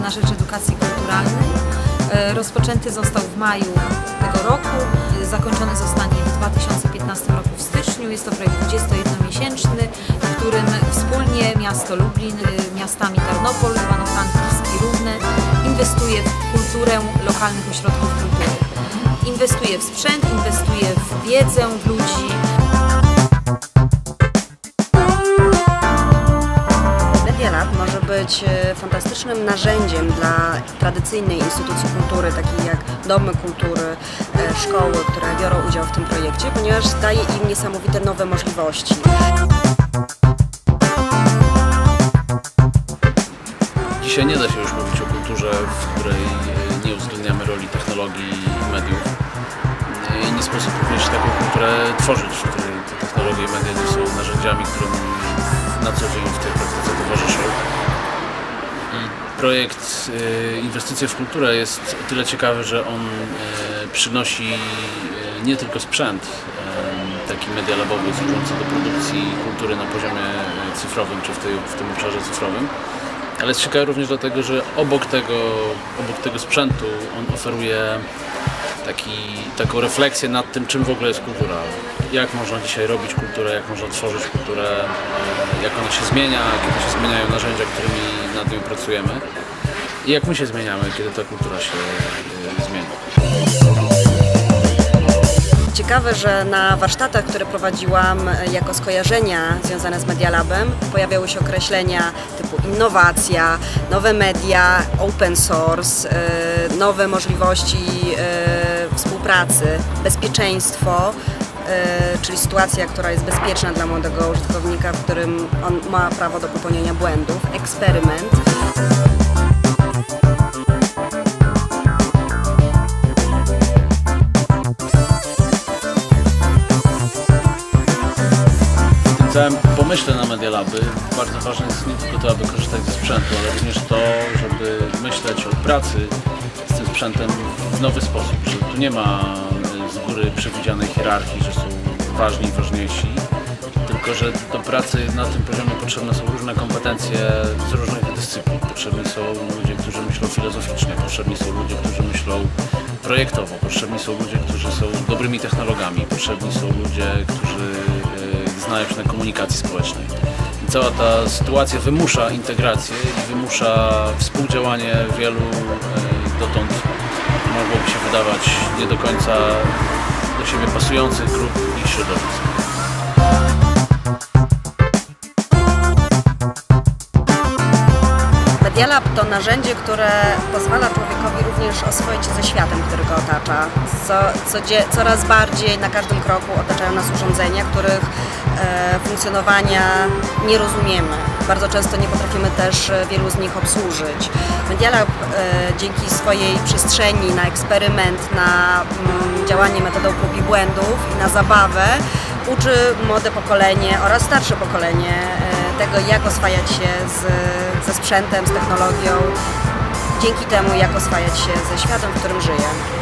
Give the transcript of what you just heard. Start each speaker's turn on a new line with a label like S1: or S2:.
S1: na rzecz edukacji kulturalnej. E, Rozpoczęty został w maju tego roku, zakończony zostanie w 2015 roku w styczniu. Jest to projekt 21-miesięczny, w którym wspólnie miasto Lublin, e, miastami Tarnopol, Ivano-Frankivsk i Równe inwestuje w kulturę lokalnych ośrodków kultury. Inwestuje w sprzęt, inwestuje w wiedzę, w ludzi,
S2: być e, fantastycznym narzędziem dla tradycyjnej instytucji kultury, takich jak domy kultury, e, szkoły, które biorą udział w tym projekcie, ponieważ daje im niesamowite nowe możliwości.
S3: Dzisiaj nie da się już mówić o kulturze, w której nie uwzględniamy roli technologii i mediów. E, I nie sposób również taką kulturę tworzyć, w której te technologie i media nie są narzędziami, którym na co dzień w tej praktyce towarzyszą. Projekt e, Inwestycje w kulturę jest o tyle ciekawy, że on e, przynosi e, nie tylko sprzęt, taki media labowy służący do produkcji kultury na poziomie cyfrowym, czy w, tej, w tym obszarze cyfrowym, ale jest ciekawy również dlatego, że obok tego, obok tego sprzętu on oferuje taki, taką refleksję nad tym, czym w ogóle jest kultura. Jak można dzisiaj robić kulturę, jak można tworzyć kulturę, e, jak ona się zmienia, kiedy się zmieniają narzędzia, którymi nad nią pracujemy i jak my się zmieniamy, kiedy ta kultura się e, zmienia.
S2: Ciekawe, że na warsztatach, które prowadziłam e, jako skojarzenia związane z Media Labem, pojawiały się określenia typu innowacja, nowe media, open source, nowe możliwości współpracy, bezpieczeństwo, e, czyli sytuacja, która jest bezpieczna dla młodego użytkownika, w którym on ma prawo do popełnienia błędów, eksperyment.
S3: W całym pomyśle na Media Laby bardzo ważne jest nie tylko to, aby korzystać ze sprzętu, ale również to, żeby myśleć o pracy sprzętem w nowy sposób, że tu nie ma z góry przewidzianej hierarchii, że są ważni i ważniejsi, tylko że do pracy na tym poziomie potrzebne są różne kompetencje z różnych dyscyplin. Potrzebni są ludzie, którzy myślą filozoficznie, potrzebni są ludzie, którzy myślą projektowo, potrzebni są ludzie, którzy są dobrymi technologami, potrzebni są ludzie, którzy y, znają się na komunikacji społecznej. Cała ta sytuacja wymusza integrację i wymusza współdziałanie wielu y, dotąd mogłoby się wydawać nie do końca do siebie pasujących grup i środowisk.
S2: Media Lab to narzędzie, które pozwala człowiekowi również oswoić się ze światem, który go otacza. Co, co, coraz bardziej na każdym kroku otaczają nas urządzenia, których e, funkcjonowania nie rozumiemy. Bardzo często nie potrafimy też e, wielu z nich obsłużyć. Media Lab e, dzięki swojej przestrzeni na eksperyment, na mm, działanie metodą prób i błędów i na zabawę uczy młode pokolenie oraz starsze pokolenie e, tego, jak oswajać się z, ze sprzętem, z technologią, dzięki temu, jak oswajać się ze światem, w którym żyje.